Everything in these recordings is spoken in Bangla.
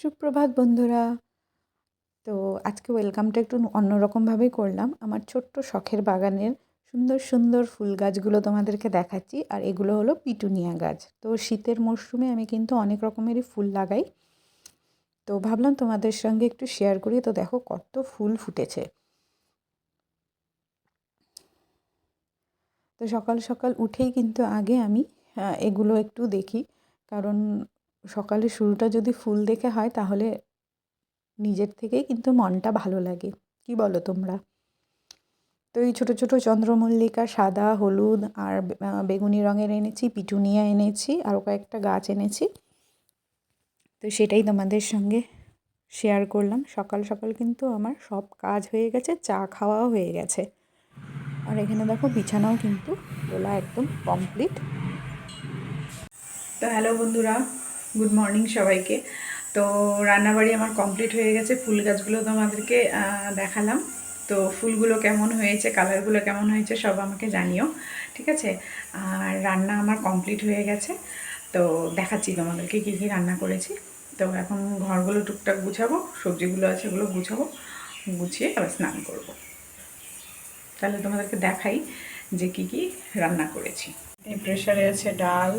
সুপ্রভাত বন্ধুরা। তো আজকে ওয়েলকামটা একটু অন্যরকমভাবেই করলাম। আমার ছোট্ট শখের বাগানের সুন্দর সুন্দর ফুল গাছগুলো তোমাদেরকে দেখাচ্ছি, আর এগুলো হলো পিটুনিয়া গাছ। তো শীতের মরশুমে আমি কিন্তু অনেক রকমেরই ফুল লাগাই। তো ভাবলাম তোমাদের সঙ্গে একটু শেয়ার করি। তো দেখো কত ফুল ফুটেছে। তো সকাল সকাল উঠেই কিন্তু আগে আমি এগুলো একটু দেখি। কারণ সকালের শুরুটা যদি ফুল দেখে হয়, তাহলে নিজের থেকেই কিন্তু মনটা ভালো লাগে। কি বলো তোমরা? তো এই ছোটো ছোটো চন্দ্রমল্লিকা, সাদা, হলুদ আর বেগুনি রঙের এনেছি, পিটুনিয়া এনেছি আরও কয়েকটা গাছ এনেছি। তো সেটাই তোমাদের সঙ্গে শেয়ার করলাম। সকাল সকাল কিন্তু আমার সব কাজ হয়ে গেছে, চা খাওয়াও হয়ে গেছে। আর এখানে দেখো বিছানাও কিন্তু তোলা একদম কমপ্লিট তো হ্যালো বন্ধুরা গুড মর্নিং সবাইকে। তো রান্নাবাড়ি আমার কমপ্লিট হয়ে গেছে। ফুল গাছগুলো তোমাদেরকে দেখালাম। তো ফুলগুলো কেমন হয়েছে কালারগুলো কেমন হয়েছে সব আমাকে জানিও, ঠিক আছে? আর রান্না আমার কমপ্লিট হয়ে গেছে। তো দেখাচ্ছি তোমাদেরকে কী কী রান্না করেছি। তো এখন ঘরগুলো টুকটাক গুছাবো, সবজিগুলো আছে ওগুলো গুছাবো, গুছিয়ে আবার স্নান করব। তাহলে তোমাদেরকে দেখাই যে কি কি রান্না করেছি। প্রেশারে আছে ডাল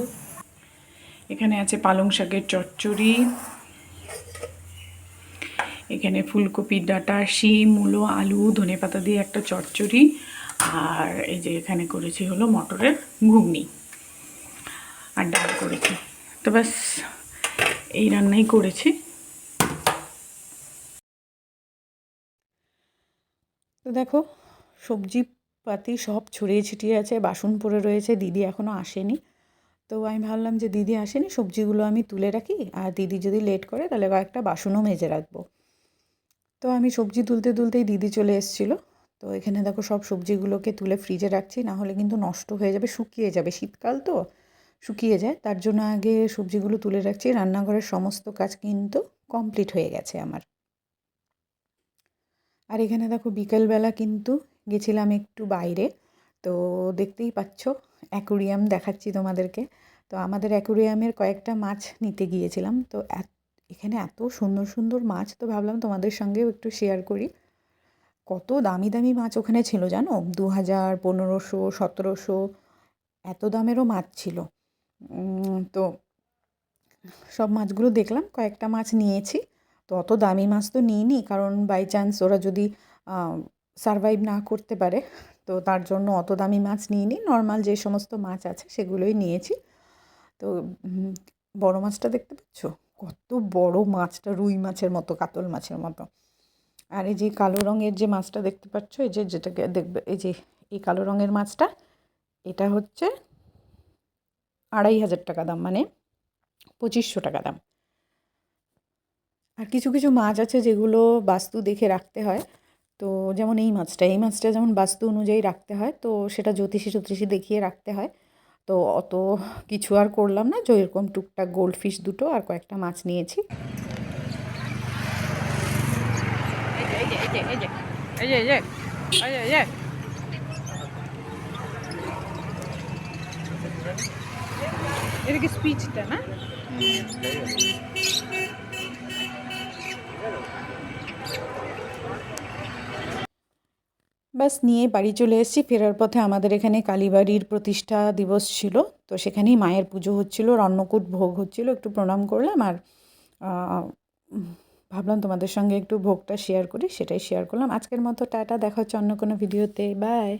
এখানে আছে পালং শাকের চচ্চড়ি, এখানে ফুলকপির ডাটা, শিম, মূলো, আলু, ধনে পাতা দিয়ে একটা চচ্চড়ি, আর এই যে এখানে করেছি হলো মটরের ঘুগনি। আর ডাল করেছি। তো ব্যাস, এই রান্নাই করেছি। তো দেখো সবজি পাতি সব ছড়িয়ে ছিটিয়ে আছে, বাসন পড়ে রয়েছে, দিদি এখনও আসেনি। তো আমি ভাবলাম যে দিদি আসেনি, সবজিগুলো আমি তুলে রাখি, আর দিদি যদি লেট করে তাহলে কয়েকটা বাসনও মেজে রাখব। তো আমি সবজি তুলতে তুলতেই দিদি চলে এসেছিল। তো এখানে দেখো সব সবজিগুলোকে তুলে ফ্রিজে রাখছি, না হলে কিন্তু নষ্ট হয়ে যাবে, শুকিয়ে যাবে। শীতকাল তো, শুকিয়ে যায়। তার জন্য আগে সবজিগুলো তুলে রাখছি। রান্নাঘরের সমস্ত কাজ কিন্তু কমপ্লিট হয়ে গেছে আমার। আর এখানে দেখো বিকেলবেলা কিন্তু গেছিলাম একটু বাইরে। তো দেখতেই পাচ্ছ, অ্যাকুরিয়াম দেখাচ্ছি তোমাদেরকে। তো আমাদের অ্যাকুরিয়ামের কয়েকটা মাছ নিতে গিয়েছিলাম। তো এখানে এত সুন্দর সুন্দর মাছ, তো ভাবলাম তোমাদের সঙ্গেও একটু শেয়ার করি। কত দামি দামি মাছ ওখানে ছিল জানো? দু হাজার পনেরোশো, সতেরোশো, এত দামেরও মাছ ছিল। তো সব মাছগুলো দেখলাম, কয়েকটা মাছ নিয়েছি। তো অত দামি মাছ তো নিইনি, কারণ বাই চান্স ওরা যদি সারভাইভ না করতে পারে তো তার জন্য অত দামি মাছ নিইনি। নর্মাল যে সমস্ত মাছ আছে সেগুলোই নিয়েছি। তো বড় মাছটা দেখতে পাচ্ছ? কত বড় মাছটা, রুই মাছের মতো, কাতল মাছের মতো। আর এই যে কালো রঙের যে মাছটা দেখতে পাচ্ছ, এই যে যেটাকে দেখবে, এই যে এই কালো রঙের মাছটা, এটা হচ্ছে আড়াই হাজার টাকা দাম মানে পঁচিশশো টাকা দাম। আর কিছু কিছু মাছ আছে যেগুলো বাস্তু দেখে রাখতে হয়। তো যেমন এই মাছটা এই মাছটা যেমন বাস্তু অনুযায়ী রাখতে হয় তো সেটা জ্যোতিষী জ্যোতিষী দেখিয়ে রাখতে হয়। তো অত কিছু আর করলাম না যে এরকম টুকটাক গোল্ড ফিশ দুটো আর কয়েকটা মাছ নিয়েছি। এটা কি স্পিচটা না? ব্যাস নিয়ে বাড়ি চলে এসেছি। ফেরার পথে আমাদের এখানে কালীবাড়ির প্রতিষ্ঠা দিবস ছিল। তো সেখানেই মায়ের পুজো হচ্ছিল অন্নকূট ভোগ হচ্ছিল। একটু প্রণাম করলাম আর ভাবলাম তোমাদের সঙ্গে একটু ভোগটা শেয়ার করি, সেটাই শেয়ার করলাম। আজকের মতো টাটা, দেখা হচ্ছে অন্য কোনো ভিডিওতে বাই